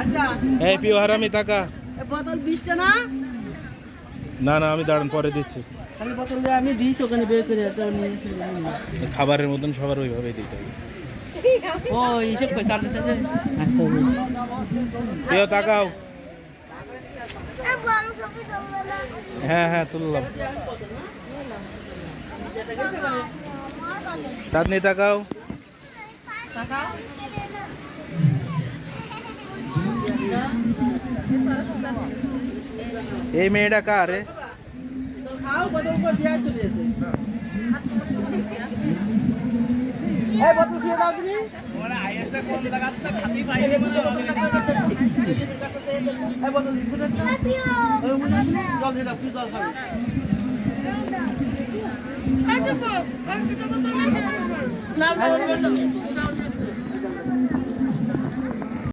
আচ্ছা। এই পিও হারামি টাকা এ বোতল বিশটা না? না না আমি দাঁড়ান পরে দিচ্ছি। খালি বোতল দিয়ে আমি ওখানে বের করে। খাবারের মতন সবার ওইভাবেই দিতে হবে। ও হিসেব করে চার্জেস আছে পিও তাকাও। হ্যাঁ হ্যাঁ তুললাম। চাঁদনি তাকাও। এই মেয়েটা কার রে? জল দিয়ে দাও, কি জল খাবে? না, না, না, না।